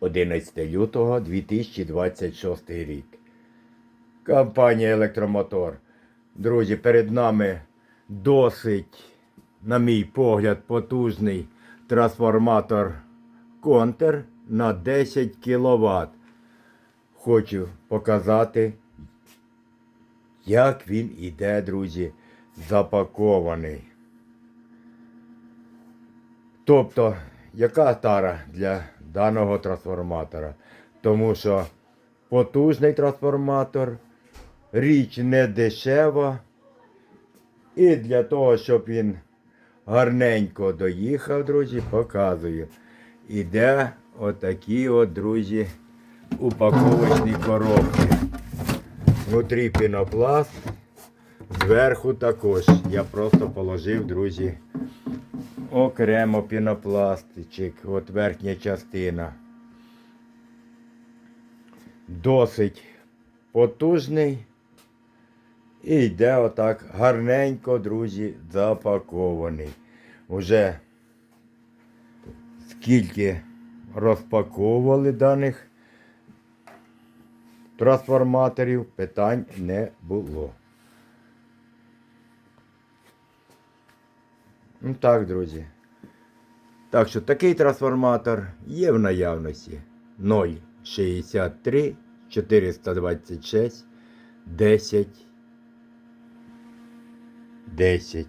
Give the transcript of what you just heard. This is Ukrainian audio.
11 лютого 2026 рік. Компанія Електромотор. Друзі, перед нами досить, на мій погляд, потужний трансформатор Контер на 10 кВт. Хочу показати, як він іде, друзі, запакований. Тобто, яка тара для даного трансформатора? Тому що потужний трансформатор, річ не дешева. І для того, щоб він гарненько доїхав, друзі, показую. Іде отакі от, друзі, упаковочні коробки. Внутрі пінопласт, зверху також. Я просто положив, друзі, окремо пінопластичок, от верхня частина. Досить потужний. І йде отак гарненько, друзі, запакований. Уже скільки розпаковували даних трансформаторів, питань не було. Ну так, друзі. Так що такий трансформатор є в наявності 063 426 10 10.